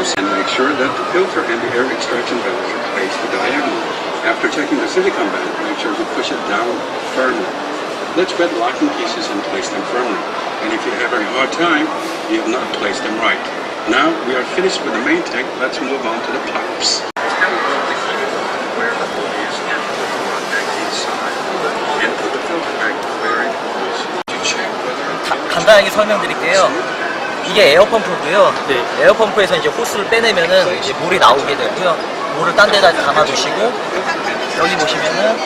And make sure that the filter and the air extraction valves are placed diagonally. After checking the silicone band, make sure to push it down firmly. Let's thread locking pieces and place them firmly. And if you're having a hard time, you have not placed them right. Now we are finished with the main tank. Let's move on to the pipes. Where the hole is and put the rod back inside. And put the filter back very close to check whether 가- 간단하게 설명드릴게요. 이게 에어펌프고요. 네. 에어펌프에서 이제 호스를 빼내면은 이제 물이 나오게 되고요. 물을 딴 데다 담아두시고 여기 보시면은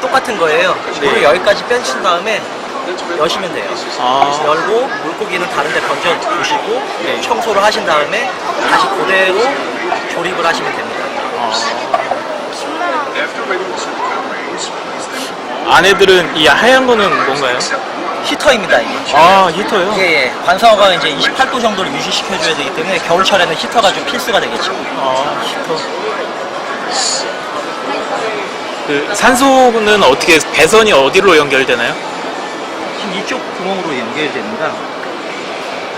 똑같은 거예요. 물을 네. 여기까지 빼신 다음에 여시면 돼요. 아. 열고 물고기는 다른 데 던져 두시고 네. 청소를 하신 다음에 다시 그대로 조립을 하시면 됩니다. Them 안에들은 이 하얀 거는 뭔가요? 히터입니다, 이게. 아 히터요? 예, 예. 관성어가 이제 28도 정도를 유지시켜줘야 되기 때문에 겨울철에는 히터가 좀 필수가 되겠죠. 아 히터. 그 산소는 어떻게 배선이 어디로 연결되나요? 지금 이쪽 구멍으로 연결됩니다.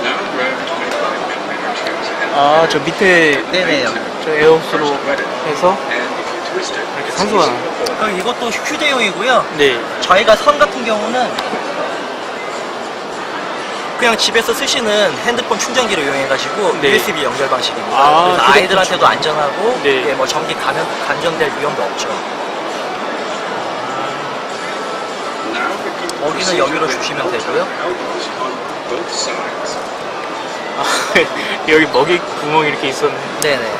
Now grab 25 millimeter tubes and 아저 밑에 네네. 저 에어스로 해서 이렇게 산소가 나. 그리고 이것도 휴대용이고요. 네. 저희가 선 같은 경우는 그냥 집에서 쓰시는 핸드폰 충전기를 이용해가지고 네. USB 연결 방식입니다. 아, 그래서 휴대폰 아이들한테도 안전하고 네. 예, 뭐 전기 감염, 감전될 위험도 없죠. procedure 여기로 주시면 되고요. 아, 여기 먹이 구멍이 이렇게 있었네. 네네.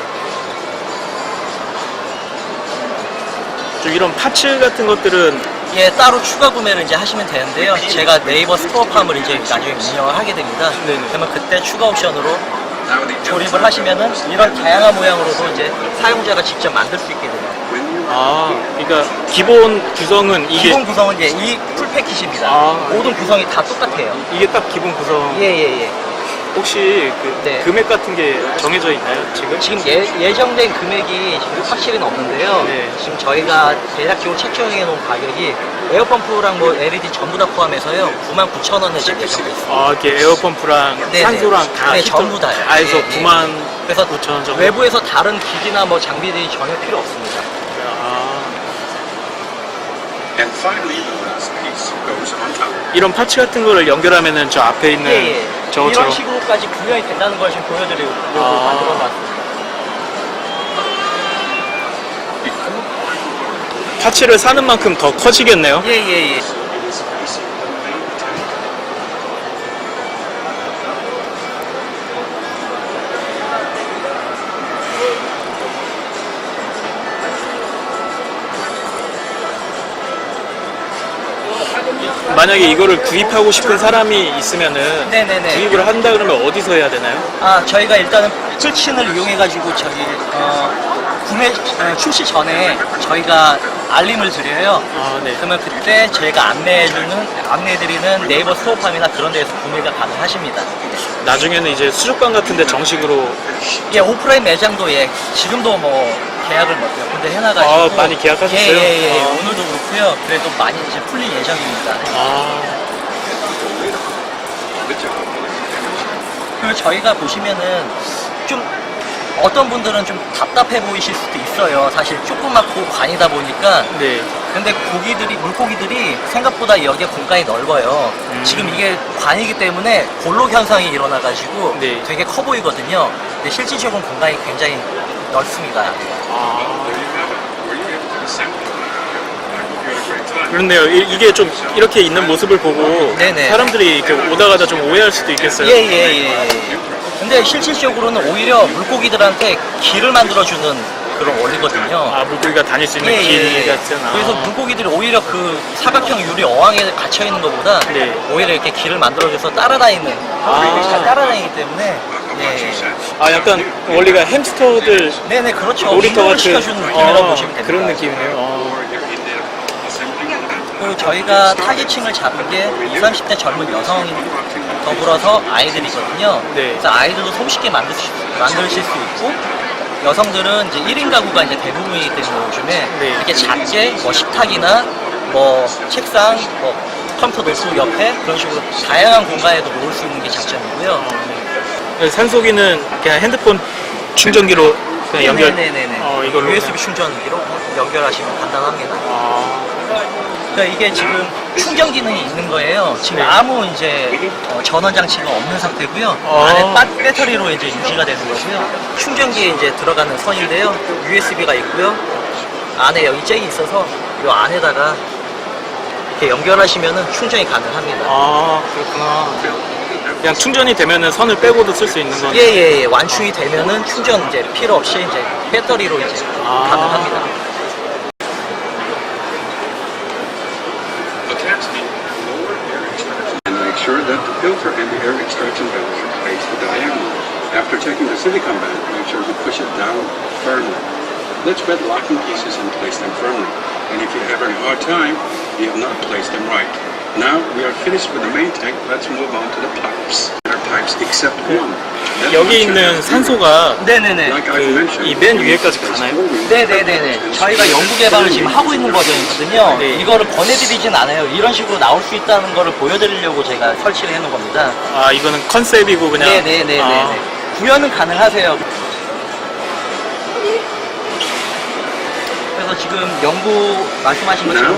좀 이런 파츠 같은 것들은 예, 따로 추가 구매를 이제 하시면 되는데요. 제가 네이버 스토어팜을 이제 나중에 운영을 하게 됩니다. 네네. 그러면 그때 추가 옵션으로 조립을 하시면은 이런 다양한 모양으로도 이제 사용자가 직접 만들 수 있게 돼요. 아 그러니까 기본 구성은 이게 기본 구성은 이제 이 풀 패킷입니다. 아. 모든 구성이 다 똑같아요. 이게 딱 기본 구성. 예, 예, 예. 혹시 그 네. 금액 같은 게 정해져 있나요 지금? 지금 예, 예정된 금액이 지금 확실히는 없는데요. 네. 지금 저희가 대략적으로 책정해 놓은 가격이 에어펌프랑 뭐 LED 전부 다 포함해서요. 99,000원에 지금 예정돼 있습니다. 아 이렇게 에어펌프랑 네네. 산소랑 다 네, 전부 다요. 다 해서 예, 예. 9만 그래서 9천 원 정도. 외부에서 다른 기기나 뭐 장비들이 전혀 필요 없습니다. 아, and finally the last piece goes on top. 이런 파츠 같은 거를 연결하면은 저 앞에 있는 예, 예. 저것처럼 이런 식으로까지 구현이 된다는 걸 지금 보여드리려고 아. 만들어놨습니다. 파츠를 사는 만큼 더 커지겠네요. 예, 예, 예. 만약에 이거를 구입하고 싶은 사람이 있으면은 네네네. 구입을 한다 그러면 어디서 해야 되나요? 아, 저희가 일단은 풀친을 이용해가지고 저기, 어, 구매, 어, 출시 전에 저희가 알림을 드려요. 아, 네. 그러면 그때 저희가 안내해주는, 안내해드리는 네이버 스토어팜이나 그런 데에서 구매가 가능하십니다. 나중에는 이제 수족관 같은데 정식으로 예, 오프라인 매장도 예, 지금도 뭐 계약을 몇 군데 해놔가지고. 아, 많이 계약하셨어요? 예, 예, 예. 아. 오늘도 그렇고요. 그래도 많이 이제 풀릴 예정입니다. 아, Good job. 그리고 저희가 보시면은 좀 어떤 분들은 좀 답답해 보이실 수도 있어요. 사실 조그맣고 관이다 보니까. 네. 근데 고기들이, 물고기들이 생각보다 여기에 공간이 넓어요. 음. 지금 이게 관이기 때문에 골록 현상이 일어나가지고 네. 되게 커 보이거든요. 근데 실질적인 공간이 굉장히 time. 그렇네요. 이- 이게 좀 이렇게 있는 모습을 보고 네네. 사람들이 이렇게 오다 가다 좀 오해할 수도 있겠어요. 예, 예, 예. 근데 실질적으로는 오히려 물고기들한테 길을 만들어주는 그런 원리거든요. 아, 물고기가 다닐 수 있는 예, 길 예, 예. 같은. 아. 그래서 물고기들이 오히려 그 사각형 유리 어항에 갇혀 있는 것보다 네. 오히려 이렇게 길을 만들어줘서 따라다니는 아. 잘 따라다니기 때문에 Said? 아, 약간 원리가 햄스터들 네네 그렇죠. 놀이터 같은 시켜주는 느낌이라고 어, 보시면 됩니다. 그런 느낌이네요. 어. It? 그리고 저희가 타겟층을 잡은 게 20, 30대 젊은 여성 더불어서 아이들이거든요. 네. 그래서 아이들도 손쉽게 만드실, 만드실 수 있고 여성들은 이제 1인 가구가 이제 대부분이기 때문에 요즘에 네. 이렇게 작게 뭐 식탁이나 뭐 책상, 뭐 컴퓨터 노트북 옆에 그런 식으로 다양한 공간에도 놓을 수 있는 게 장점이고요. 산소기는 그냥 핸드폰 충전기로 그냥 연결. 네네네. 어, 이걸로. USB 충전기로 연결하시면 간단합니다. 아, 그러니까 이게 지금 충전 기능이 있는 거예요. 지금 네. 아무 이제 어, 전원 장치가 없는 상태고요. 어. 안에 빠- 배터리로 이제 유지가 되는 거고요. 충전기에 이제 들어가는 선인데요. USB가 있고요. 안에 여기 잭이 있어서 이 안에다가 이렇게 연결하시면은 충전이 가능합니다. 아, 그렇구나. 그냥 충전이 되면은 선을 빼고도 쓸 수 있는 건. 예예예 예, 완충이 되면은 충전 이제 필요 없이 이제 배터리로 이제 아. 가능합니다. Attach the lower air extraction and make sure that the filter and the air extraction valves are placed diagonally. After checking the silicone band, make sure to push it down firmly. Let's thread the locking pieces and place them firmly. And if you have a hard time, you have not placed them right. Now we are finished with the main tank. Let's move on to the pipes. There are pipes except one. That 여기 있는 산소가 네네네. Like I mentioned, 이맨 위에까지 가나요? 네네네네. 저희가 연구 개발을 지금 하고 있는 버전이거든요. 네. 이거를 권해드리진 않아요. 이런 식으로 나올 수 있다는 거를 보여드리려고 제가 설치를 해놓은 겁니다. 아, 이거는 컨셉이고 그냥. 네네네네. 아, 구현은 가능하세요. 그래서 지금 연구 말씀하신 것처럼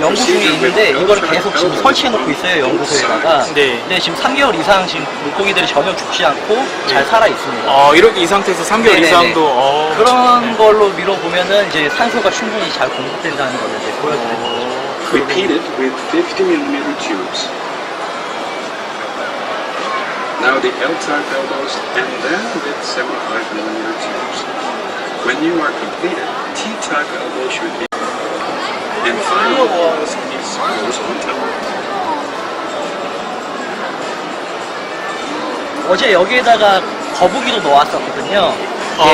연구 중에 있는데 이거를 계속 지금 설치해놓고 있어요 연구소에다가. 네. 근데 지금 3개월 이상 지금 물고기들이 전혀 죽지 않고 잘 살아 있습니다. 어, 이렇게 이 상태에서 3개월 네네네. 이상도. 어, 그런 걸로 밀어보면은 이제 산소가 충분히 잘 공급된다는 거를 이제 보여드리는 거죠. Repeat it with 50 millimeter tubes. Now the L-type elbows and then with 75 millimeter tubes. When you are completed, T-type elbow should be and finally is goes on top. 어제 여기에다가 거북이도 넣었었거든요. 어.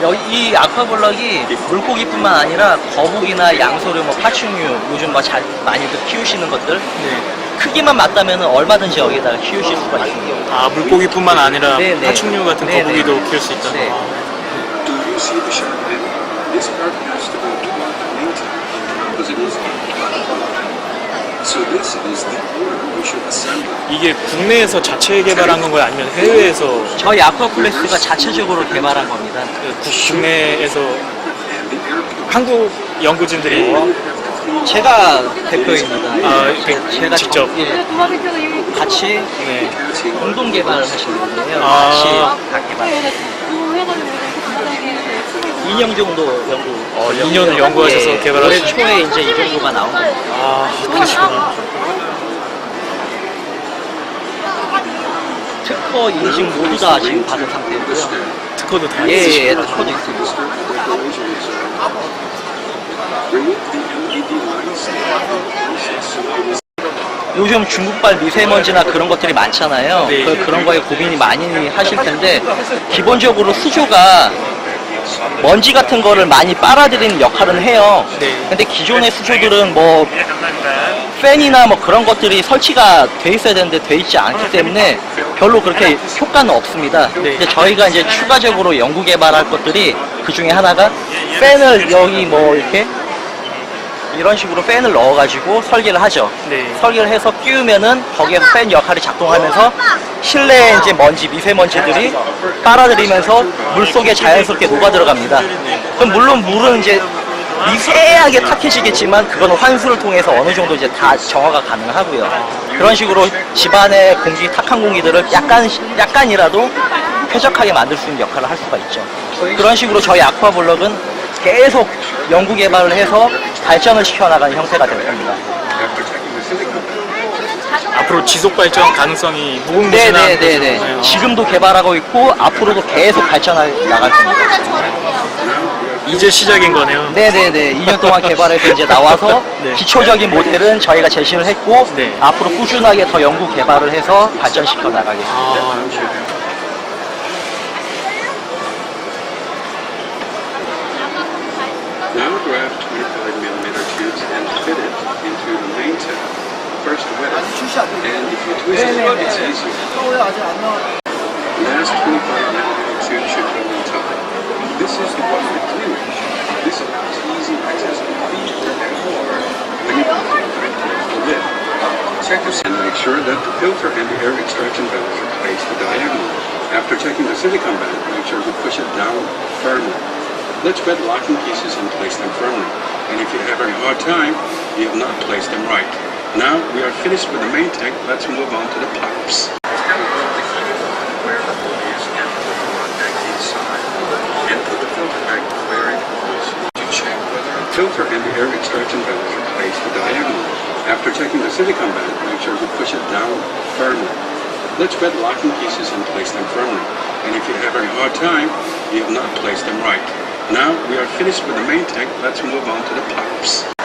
예, 여기 이 아쿠아블럭이 물고기뿐만 아니라 거북이나 양소류, 뭐 파충류 요즘 뭐잘 많이들 키우시는 것들 네. 크기만 맞다면 얼마든지 여기다가 키우실 수가 있습니다. 아, 물고기뿐만 아니라 네, 네. 파충류 같은 네, 거북이도 네. 키울 수 있다. 네. 아. Do you see the sharp end? This part has to go tank because it is So this is the order we should assemble. 이게 국내에서 자체 개발한 건가요? 아니면 해외에서 저희 아쿠아플렉스가 자체적으로 개발한 겁니다. 그 국- 국내에서. 한국 연구진들이 제가 대표입니다. 아, 예, 이렇게 제가 직접? 정- 예, 같이 네. 공동 개발을 하시는 분이에요. 아. 같이 다 개발. 2년 정도 연구. 어, 2년을 연구하셔서 예, 개발하신- 초에 이제 이 정도가 나온 겁니다. 아, 그러시구나. 특허 인증 모두 다 지금 받은 상태고요. 특허도 다 예, 예. 예, 특허도 있습니다. Remove the LED lights. 요즘 중국발 미세먼지나 그런 것들이 많잖아요. 네. 그, 그런 거에 고민이 많이 하실 텐데 기본적으로 수조가 먼지 같은 거를 많이 빨아들이는 역할은 해요. 네. 근데 기존의 수조들은 뭐 팬이나 뭐 그런 것들이 설치가 돼 있어야 되는데 돼 있지 않기 때문에 별로 그렇게 효과는 없습니다. 네. 근데 저희가 이제 추가적으로 연구 개발할 것들이 그 중에 하나가 팬을 여기 뭐 이렇게 이런 식으로 팬을 넣어가지고 설계를 하죠. 네. 설계를 해서 끼우면은 거기에서 팬 역할이 작동하면서 실내에 이제 먼지, 미세먼지들이 빨아들이면서 물 속에 자연스럽게 녹아 들어갑니다. 그럼 물론 물은 이제 미세하게 탁해지겠지만 그거는 환수를 통해서 어느 정도 이제 다 정화가 가능하고요. 그런 식으로 집안의 공기, 탁한 공기들을 약간, 약간이라도 쾌적하게 만들 수 있는 역할을 할 수가 있죠. 그런 식으로 저희 아쿠아블럭은 계속 연구 개발을 해서 발전을 시켜나가는 형태가 될 겁니다. 앞으로 지속 발전 가능성이 무궁무진한 네네네네. 거죠. 네. 지금도 개발하고 있고 앞으로도 계속 발전해 나갈 겁니다. 이제 시작인 거네요. 네네네. 2년 동안 개발해서 이제 나와서 네. 기초적인 모델은 저희가 제시를 했고 네. 앞으로 꾸준하게 더 연구 개발을 해서 발전시켜 나가겠습니다. 아, and if you twist it, it's easier. Last 25 millimeter tube should go on. This is the one with clearance. This allows easy access to feed and water when you don't the lid. Check this and make sure that the filter and the air extraction valves are placed diagonally. After checking the silicone band, make sure to push it down firmly. Let's the locking pieces and place them firmly. And if you have a hard time, you have not placed them right. Now we are finished with the main tank. Let's move on to the pipes. Where the hole is and the rod back inside. And put the filter back where it was. Check whether the filter and the air extraction valves are placed diagonally. After checking the silicone band, make sure to push it down firmly. Let's the locking pieces and place them firmly. And if you're having a hard time, you have not placed them right. Now we are finished with the main tank. Let's move on to the pipes.